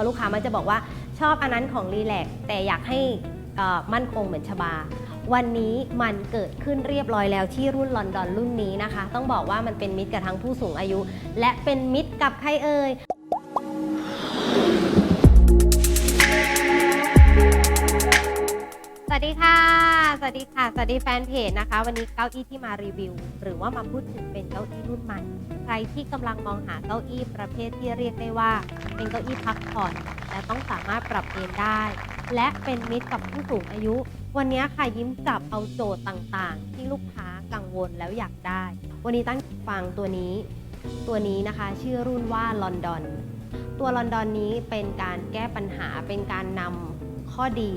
ราะลูกค้ามันจะบอกว่าชอบอันนั้นของรีแลกแต่อยากให้มั่นคงเหมือนชบา วันนี้มันเกิดขึ้นเรียบร้อยแล้วที่รุ่นลอนดอนรุ่นนี้นะคะ ต้องบอกว่ามันเป็นมิตรกับทั้งผู้สูงอายุ และเป็นมิตรกับใครเอ่ย สวัสดีค่ะ สวัสดีค่ะ สวัสดีแฟนเพจนะคะ วันนี้เก้าอี้ที่มารีวิว หรือว่ามาพูดถึงเป็นเก้าอี้รุ่นใหม่ ใครที่กำลังมองหาเก้าอี้ประเภทที่เรียกได้ว่า เป็นเก้าอี้พักผ่อนและต้องสามารถปรับเอนได้ และเป็นมิตรกับผู้สูงอายุ วันนี้ค่ะยิ้มจับเอาโจทย์ต่างๆ ที่ลูกค้ากังวลแล้วอยากได้ วันนี้ตั้งฟังตัวนี้ ตัวนี้นะคะชื่อรุ่นว่าลอนดอน ตัวลอนดอนนี้เป็นการแก้ปัญหาเป็นการนำข้อดี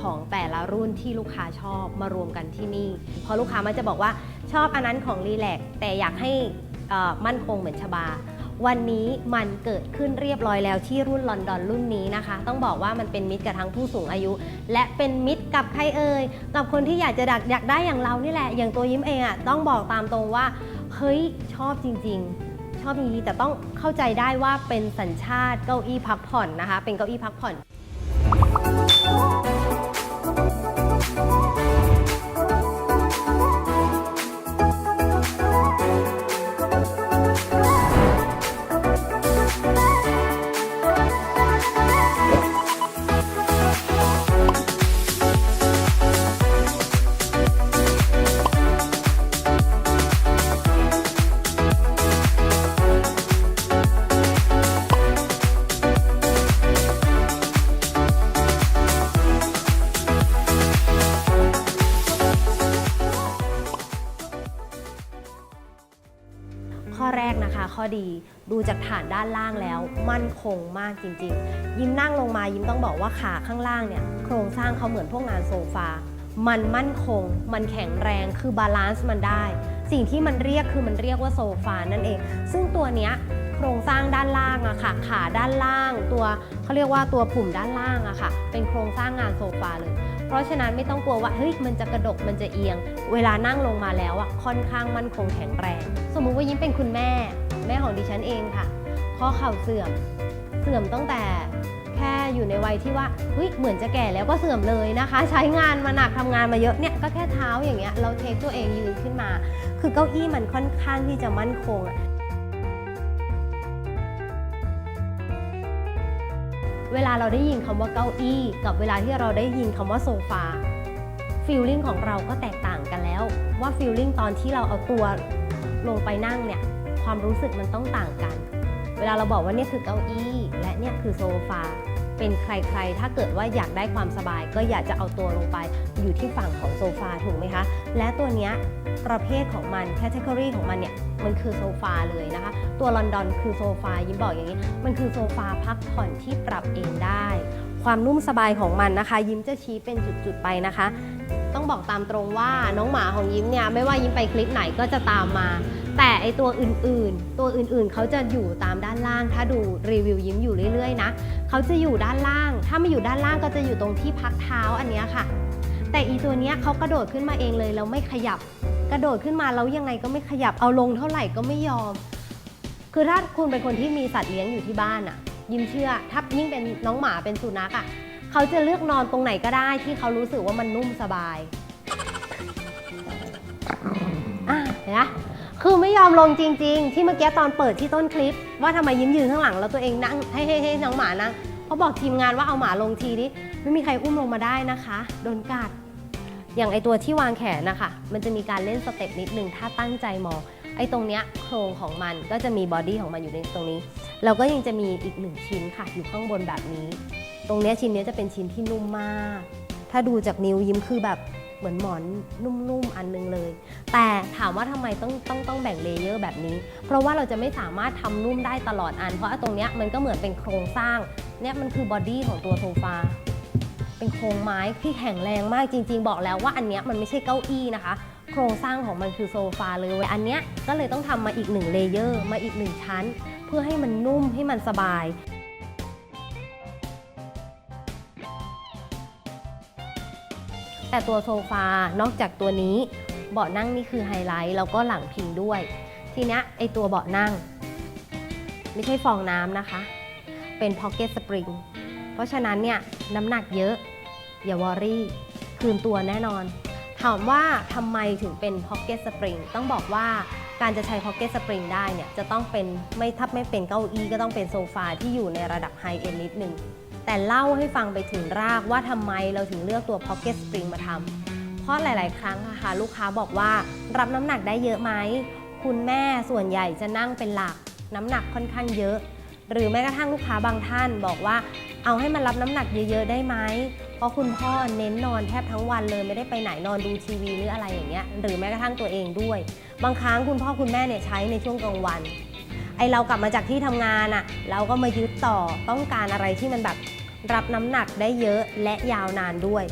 ของแต่ละรุ่นที่ลูกค้าชอบมารวมกันที่นี่ เพราะลูกค้ามันจะบอกว่าชอบอันนั้นของรีแลกแต่อยากให้มั่นคงเหมือนชบา วันนี้มันเกิดขึ้นเรียบร้อยแล้วที่รุ่นลอนดอนรุ่นนี้นะคะ ต้องบอกว่ามันเป็นมิตรกับทั้งผู้สูงอายุ และเป็นมิตรกับใครเอ่ยกับคนที่อยากจะดักอยากได้อย่างเรานี่แหละ อย่างตัวยิ้มเองอะ่ะต้องบอกตามตรงว่าเฮ้ยชอบจริง ๆ ชอบจริงๆแต่ต้องเข้าใจได้ว่าเป็นสัญชาติเก้าอี้พักผ่อนนะคะ เป็นเก้าอี้พักผ่อน ดี ดูจากฐานด้านล่างแล้ว มั่นคงมากจริง ๆ ยิ้มนั่งลงมายิ้มต้องบอกว่าขาข้างล่างเนี่ยโครงสร้างเขาเหมือนพวกงานโซฟา มันมั่นคง มันแข็งแรง คือบาลานซ์มันได้ สิ่งที่มันเรียกคือมันเรียกว่าโซฟานั่นเอง ซึ่งตัวเนี้ยโครงสร้างด้านล่างอะค่ะ ขาด้านล่าง ตัวเขาเรียกว่าตัวปุ่มด้านล่างอะค่ะ เป็นโครงสร้างงานโซฟาเลย เพราะฉะนั้นไม่ต้องกลัวว่าเฮ้ยมันจะกระดกมันจะเอียง เวลานั่งลงมาแล้วอะค่อนข้างมั่นคงแข็งแรง สมมุติว่ายิ้มเป็นคุณแม่ แม่ของดิฉันเองค่ะ ข้อเข่าเสื่อม เสื่อมตั้งแต่แค่อยู่ในวัยที่ว่าเฮ้ยเหมือนจะแก่แล้วก็เสื่อมเลยนะคะ ใช้งานมาหนักทำงานมาเยอะเนี่ยก็แค่เท้าอย่างเงี้ยเราเทคตัวเองยืนขึ้นมา คือเก้าอี้มันค่อนข้างที่จะมั่นคงอะเวลาเราได้ยินคำว่าเก้าอี้ กับเวลาที่เราได้ยินคำว่าโซฟาฟีลลิ่งของเราก็แตกต่างกันแล้ว ว่าฟีลลิ่งตอนที่เราเอาตัวลงไปนั่งเนี่ย ความรู้สึกมันต้องต่างกัน เวลาเราบอกว่าเนี่ยคือเก้าอี้ และเนี่ยคือโซฟา เป็นใครๆ ถ้าเกิดว่าอยากได้ความสบาย ก็อยากจะเอาตัวลงไปอยู่ที่ฝั่งของโซฟาถูกไหมคะ และตัวเนี้ยประเภทของมันแคตตากรีของมันเนี่ยมันคือโซฟาเลยนะคะ ตัวลอนดอนคือโซฟายิ้มบอกอย่างนี้ มันคือโซฟาพักผ่อนที่ปรับเอนได้ ความนุ่มสบายของมันนะคะ ยิ้มจะชี้เป็นจุดๆไปนะคะ ต้องบอกตามตรงว่าน้องหมาของยิ้มเนี่ยไม่ว่ายิ้มไปคลิปไหนก็จะตามมา แต่ไอตัวอื่นๆ ตัวอื่นๆ เขาจะอยู่ตามด้านล่าง ถ้าดูรีวิวยิ้มอยู่เรื่อยๆ นะ เขาจะอยู่ด้านล่าง ถ้าไม่อยู่ด้านล่างก็จะอยู่ตรงที่พักเท้าอันเนี้ยค่ะ แต่อีตัวเนี้ยเขากระโดดขึ้นมาเองเลยแล้วไม่ขยับ กระโดดขึ้นมาแล้วยังไงก็ไม่ขยับ เอาลงเท่าไหร่ก็ไม่ยอม คือถ้าคุณเป็นคนที่มีสัตว์เลี้ยงอยู่ที่บ้านอะยิ้มเชื่อ ถ้ายิ่งเป็นน้องหมาเป็นสุนัขอะเขาจะเลือกนอนตรงไหนก็ได้ที่เขารู้สึกว่ามันนุ่มสบาย คือไม่ยอมลงจริง ๆ ที่เมื่อกี้ตอนเปิดที่ต้นคลิป ว่าทำไมยิ้มยืนข้างหลังแล้วตัวเองนั่งให้ให้ให้น้องหมานั่งเขาบอกทีมงานว่าเอาหมาลงทีดิไม่มีใครอุ้มลงมาได้นะคะโดนกัดอย่างไอตัวที่วางแขนนะคะมันจะมีการเล่นสเต็ปนิดนึงถ้าตั้งใจมอง ไอตรงเนี้ยโครงของมันก็จะมีบอดี้ของมันอยู่ในตรงนี้แล้วก็ยังจะมีอีกหนึ่งชิ้นค่ะ อยู่ข้างบนแบบนี้ ตรงเนี้ยชิ้นเนี้ยจะเป็นชิ้นที่นุ่มมาก ถ้าดูจากนิ้วยิ้มคือแบบ เหมือนหมอนนุ่มๆอันนึงเลย แต่ถามว่าทำไมต้องต้องต้องแบ่งเลเยอร์แบบนี้ เพราะว่าเราจะไม่สามารถทำนุ่มได้ตลอดอัน เพราะตรงเนี้ยมันก็เหมือนเป็นโครงสร้างเนี่ยมันคือบอดี้ของตัวโซฟาเป็นโครงไม้ที่แข็งแรงมากจริง ๆ บอกแล้วว่าอันเนี้ยมันไม่ใช่เก้าอี้นะคะ โครงสร้างของมันคือโซฟาเลย อันเนี้ยก็เลยต้องทำมาอีกหนึ่งเลเยอร์มาอีกหนึ่งชั้น เพื่อให้มันนุ่มให้มันสบาย แต่ตัวโซฟานอกจากตัวนี้เบาะนั่งนี่คือไฮไลท์แล้วก็หลังพิงด้วย ทีนี้ไอตัวเบาะนั่ง ไม่ใช่ฟองน้ำนะคะ เป็น Pocket Spring เพราะฉะนั้นเนี่ยน้ำหนักเยอะ อย่าวอรี่ คืนตัวแน่นอน ถามว่าทำไมถึงเป็น Pocket Spring ต้องบอกว่าการจะใช้ Pocket Spring ได้เนี่ยจะต้องเป็นไม่ถ้าไม่เป็นเก้าอี้ก็ต้องเป็นโซฟาที่อยู่ในระดับไฮเอ็นนิดนึง แต่เล่าให้ฟังไปถึงรากว่าทำไมเราถึงเลือกตัว Pocket Spring มาทำเพราะหลาย ๆ ครั้งอะค่ะลูกค้าบอกว่ารับน้ำหนักได้เยอะไหมคุณแม่ส่วนใหญ่จะนั่งเป็นหลัก น้ำหนักค่อนข้างเยอะ หรือแม้กระทั่งลูกค้าบางท่านบอกว่าเอาให้มันรับน้ำหนักเยอะ ๆ ได้ไหมเพราะคุณพ่อเน้นนอนแทบทั้งวันเลยไม่ได้ไปไหนนอนดูทีวีหรืออะไรอย่างเงี้ยหรือแม้กระทั่งตัวเองด้วย บางครั้งคุณพ่อคุณแม่เนี่ยใช้ในช่วงกลางวัน ไอเรากลับมาจากที่ทำงานอะเราก็มายึดต่อต้องการอะไรที่มันแบบรับน้ำหนักได้เยอะและยาวนานด้วย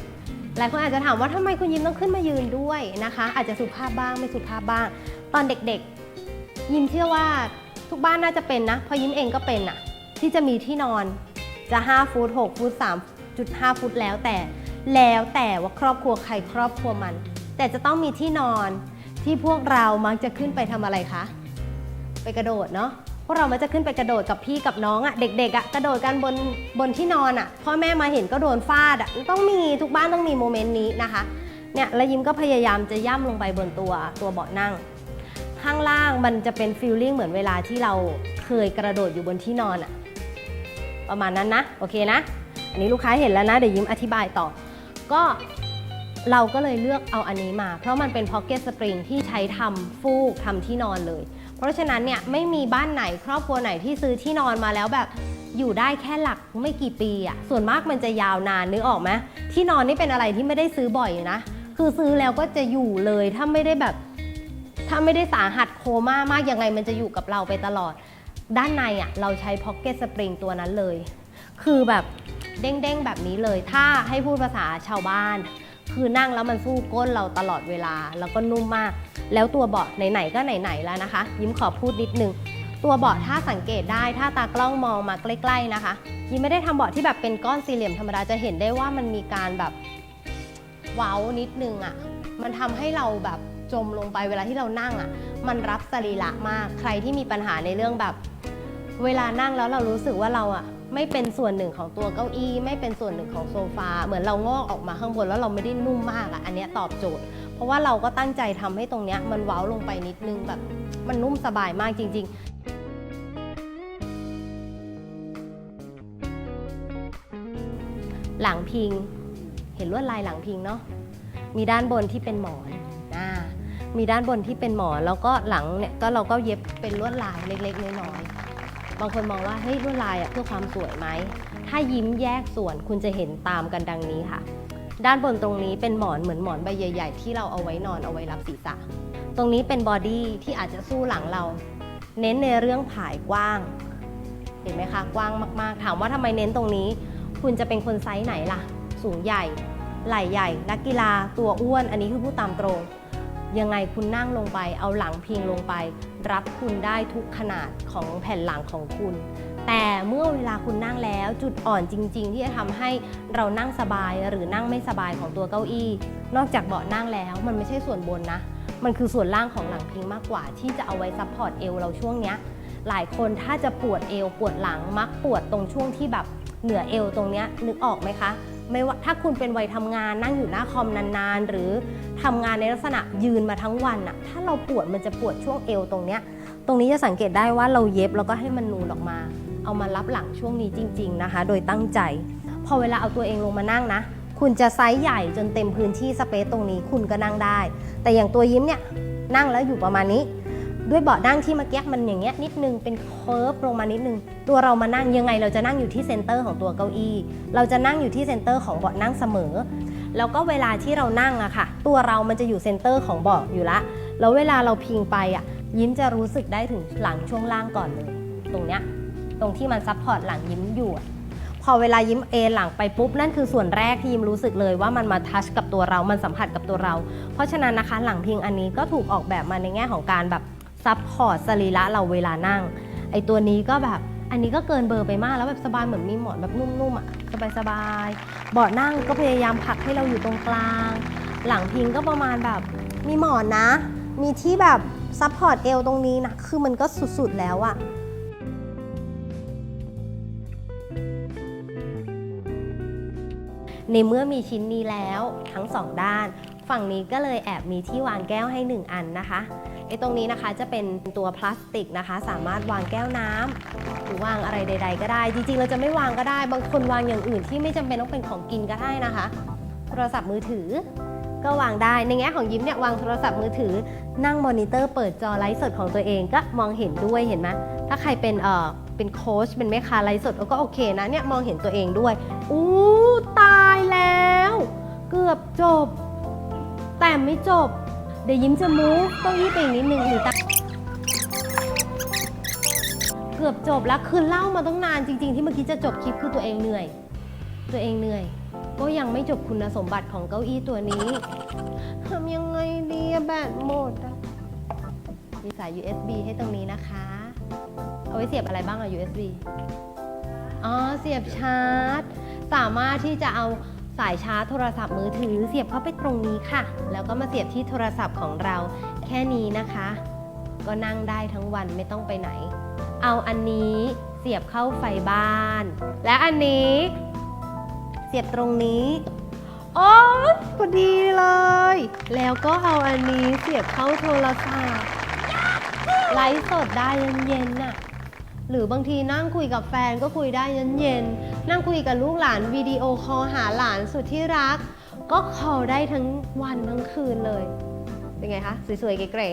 หลายคนอาจจะถามว่าทำไมคุณยิ้มต้องขึ้นมายืนด้วยนะคะ อาจจะสุภาพบ้างไม่สุภาพบ้าง ตอนเด็กๆ ยิ้มเชื่อว่าทุกบ้านน่าจะเป็นนะพราะยิ้มเองก็เป็นอะที่จะมีที่นอนจะ 5 ฟุต6ฟุต3.5 ฟุตแล้วแต่แล้วแต่ว่าครอบครัวใครครอบครัวมัน แต่จะต้องมีที่นอนที่พวกเรามักจะขึ้นไปทำอะไรคะ ไปกระโดดเนาะพวกเรามันจะขึ้นไปกระโดดกับพี่กับน้องอะ่ะ เด็กๆอะ่ะกระโดดกันบนบนที่นอนอะ่ะพ่อแม่มาเห็นก็โดนฟาดอะ่ะต้องมีทุกบ้านต้องมีโมเมนต์นี้นะคะเนี่ยแล้วยิ้มก็พยายามจะย่ำลงไปบนตัวตัวเบาะนั่ง ข้างล่างมันจะเป็นฟีลลิ่งเหมือนเวลาที่เราเคยกระโดดอยู่บนที่นอนอะ่ะประมาณนั้นนะโอเคนะ อันนี้ลูกค้าเห็นแล้วนะเดี๋ยวยิ้มอธิบายต่อ ก็เราก็เลยเลือกเอาอันนี้มา เพราะมันเป็น Pocket Spring ที่ใช้ทำฟูกทำที่นอนเลย เพราะฉะนั้นเนี่ยไม่มีบ้านไหนครอบครัวไหนที่ซื้อที่นอนมาแล้วแบบอยู่ได้แค่หลักไม่กี่ปีอะ่ะส่วนมากมันจะยาวนานนึกออกไหมที่นอนนี่เป็นอะไรที่ไม่ได้ซื้อบ่อยนะ คือซื้อแล้วก็จะอยู่เลยถ้าไม่ได้แบบ ถ้าไม่ได้สาหัสโคม่ามากยังไงมันจะอยู่กับเราไปตลอด ด้านในอะ่ะเราใช้ Pocket Spring ตัวนั้นเลย คือแบบเด้งๆแบบนี้เลย ถ้าให้พูดภาษาชาวบ้าน คือนั่งแล้วมันสู้ก้นเราตลอดเวลา แล้วก็นุ่มมาก แล้วตัวเบาะไหนๆก็ไหนๆแล้วนะคะ ยิ้มขอพูดนิดนึง ตัวเบาะถ้าสังเกตได้ถ้าตากล้องมองมาใกล้ๆนะคะ ยิ้มไม่ได้ทำเบาะที่แบบเป็นก้อนสี่เหลี่ยมธรรมดาจะเห็นได้ว่ามันมีการแบบเว้านิดนึงอะ่ะ มันทำให้เราแบบจมลงไปเวลาที่เรานั่งอะ่ะ มันรับสรีระมากใครที่มีปัญหาในเรื่องแบบ เวลานั่งแล้วเรารู้สึกว่าเราอะ ไม่เป็นส่วนหนึ่งของตัวเก้าอี้ ไม่เป็นส่วนหนึ่งของโซฟา เหมือนเรางอกออกมาข้างบนแล้วเราไม่ได้นุ่มมากอะอันนี้ตอบโจทย์ เพราะว่าเราก็ตั้งใจทำให้ตรงเนี้ยมันเว้าลงไปนิดนึงแบบมันนุ่มสบายมากจริง ๆหลังพิง เห็นลวดลายหลังพิงเนาะมีด้านบนที่เป็นหมอนอ่ามีด้านบนที่เป็นหมอน แล้วก็หลังเนี่ยก็เราก็เย็บเป็นลวดลายเล็กๆน้อยๆ บางคนมองว่าเฮ้ยลวดลายอะเพื่อความสวยไหม ถ้ายิ้มแยกส่วนคุณจะเห็นตามกันดังนี้ค่ะ ด้านบนตรงนี้เป็นหมอนเหมือนหมอนใบใหญ่ ๆ ที่เราเอาไว้นอนเอาไว้รับศีรษะ ตรงนี้เป็นบอดี้ที่อาจจะสู้หลังเรา เน้นในเรื่องผายกว้าง เห็นไหมคะกว้างมากๆ ถามว่าทำไมเน้นตรงนี้ คุณจะเป็นคนไซส์ไหนล่ะ สูงใหญ่ ไหล่ใหญ่ นักกีฬาตัวอ้วน อันนี้คือพูดตามตรง ยังไงคุณนั่งลงไป เอาหลังพิงลงไป รับคุณได้ทุกขนาดของแผ่นหลังของคุณ แต่เมื่อเวลาคุณนั่งแล้วจุดอ่อนจริง ๆ ที่จะทำให้เรานั่งสบายหรือนั่งไม่สบายของตัวเก้าอี้ นอกจากเบาะนั่งแล้ว มันไม่ใช่ส่วนบนนะ มันคือส่วนล่างของหลังพิงมากกว่า ที่จะเอาไว้ซัพพอร์ตเอวเราช่วงเนี้ยหลายคนถ้าจะปวดเอวปวดหลังมักปวดตรงช่วงที่แบบเหนือเอวตรงเนี้ยนึกออกไหมคะ ไม่ว่าถ้าคุณเป็นวัยทำงานนั่งอยู่หน้าคอมนานๆ หรือทำงานในลักษณะยืนมาทั้งวันอะถ้าเราปวดมันจะปวดช่วงเอวตรงเนี้ย ตรงนี้จะสังเกตได้ว่าเราเย็บแล้วก็ให้มันนูนออกมา เอามารับหลังช่วงนี้จริง ๆนะคะ โดยตั้งใจ พอเวลาเอาตัวเองลงมานั่งนะ คุณจะไซส์ใหญ่จนเต็มพื้นที่สเปซตรงนี้คุณก็นั่งได้ แต่อย่างตัวยิ้มเนี่ยนั่งแล้วอยู่ประมาณนี้ ด้วยเบาะนั่งที่เมื่อกี้มันอย่างเงี้ยนิดนึงเป็นเคิร์ฟลงมานิดนึง ตัวเรามานั่งยังไงเราจะนั่งอยู่ที่เซนเตอร์ของตัวเก้าอี้ เราจะนั่งอยู่ที่เซนเตอร์ของเบาะนั่งเสมอ แล้วก็เวลาที่เรานั่งอะค่ะ ตัวเรามันจะอยู่เซนเตอร์ของเบาะอยู่ละ แล้วเวลาเราพิงไปอะยิ้มจะรู้สึกได้ถึงหลังช่วงล่างก่อนเลย ตรงเนี้ยตรงที่มันซับพอร์ตหลังยิ้มอยู่พอเวลายิ้มเอหลังไปปุ๊บนั่นคือส่วนแรกที่ยิ้มรู้สึกเลยว่ามันมาทัชกับตัวเรา มันสัมผัสกับตัวเรา เพราะฉะนั้นนะคะหลังพิงอันนี้ก็ถูกออกแบบมาในแง่ของการแบบ ซับพอร์ตสรีระเราเวลานั่ง ไอตัวนี้ก็แบบอันนี้ก็เกินเบอร์ไปมากแล้วแบบสบายเหมือนมีหมอนแบบนุ่มๆอะสบายสบายเบาะนั่งก็พยายามผลักให้เราอยู่ตรงกลาง หลังพิงก็ประมาณแบบมีหมอนนะ มีที่แบบซับพอร์ตเอวตรงนี้นะ คือมันก็สุดๆแล้วอะในเมื่อมีชิ้นนี้แล้วทั้งสองด้าน ฝั่งนี้ก็เลยแอบมีที่วางแก้วให้หนึ่งอันนะคะ อ้ตรงนี้นะคะจะเป็นตัวพลาสติกนะคะ สามารถวางแก้วน้ำหรือวางอะไรใด ๆ ก็ได้ จริงๆ เราจะไม่วางก็ได้ บางคนวางอย่างอื่นที่ไม่จำเป็นต้องเป็นของกินก็ได้นะคะ โทรศัพท์มือถือ ก็วางได้ในแง่ของยิ้มเนี่ยวางโทรศัพท์มือถือ นั่งมอนิเตอร์เปิดจอไลฟ์สดของตัวเองก็มองเห็นด้วยเห็นไหมถ้าใครเป็นเอ่อเป็นโค้ชเป็นแม่ค้าไลฟ์สดก็โอเคนะเนี่ยมองเห็นตัวเองด้วยอู้ตายแล้ว เกือบจบ แต่ไม่จบ เดี๋ยวยิ้มจะมูฟเก้าอี้ไปอีกนิดนึงหรือตาเกือบจบแล้วคือเล่ามาต้องนานจริง ๆ ที่เมื่อกี้จะจบคลิปคือตัวเองเหนื่อย ตัวเองเหนื่อย ก็ยังไม่จบคุณสมบัติของเก้าอี้ตัวนี้ทำยังไงดีแบตหมดอะมีสาย USB ให้ตรงนี้นะคะ เอาไว้เสียบอะไรบ้างอะ USB อ๋อ เสียบชาร์จ สามารถที่จะเอา สายชาร์จโทรศัพท์มือถือเสียบเข้าไปตรงนี้ค่ะ แล้วก็มาเสียบที่โทรศัพท์ของเราแค่นี้นะคะ ก็นั่งได้ทั้งวันไม่ต้องไปไหน เอาอันนี้เสียบเข้าไฟบ้าน และอันนี้เสียบตรงนี้โอ้พอดีเลย แล้วก็เอาอันนี้เสียบเข้าโทรศัพท์ไลฟ์สดได้เย็นๆน่ะ หรือบางทีนั่งคุยกับแฟนก็คุยได้เย็นๆนั่งคุยกับลูกหลานวิดีโอคอลหาหลานสุดที่รัก ก็คอลได้ทั้งวันทั้งคืนเลย เป็นไงคะสวยๆเก๋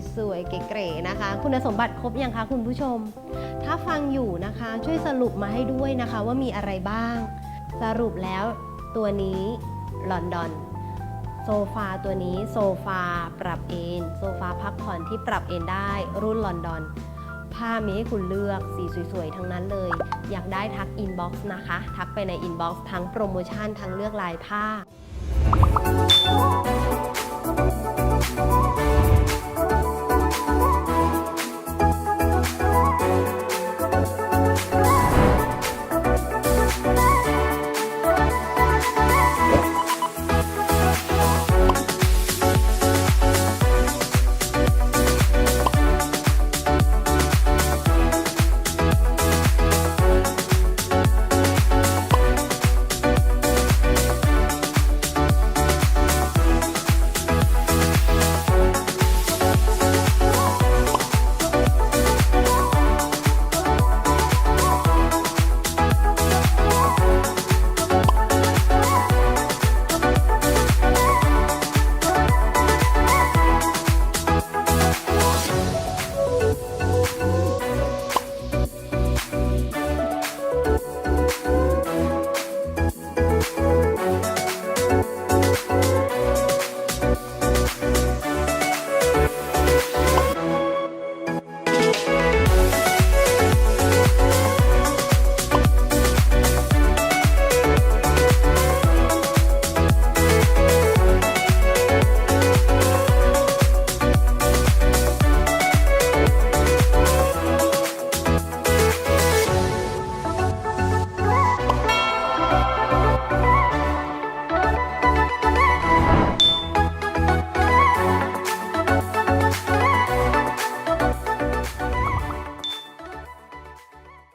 ๆสวยๆเก๋ๆนะคะ คุณสมบัติครบยังคะคุณผู้ชม ถ้าฟังอยู่นะคะ ช่วยสรุปมาให้ด้วยนะคะว่ามีอะไรบ้าง สรุปแล้วตัวนี้ลอนดอนโซฟาตัวนี้โซฟาปรับเอนโซฟาพักผ่อนที่ปรับเอนได้รุ่นลอนดอน ผ้ามีให้คุณเลือกสีสวยๆ ทั้งนั้นเลย อยากได้ทักอินบ็อกซ์นะคะ ทักไปในอินบ็อกซ์ทั้งโปรโมชั่นทั้งเลือกลายผ้า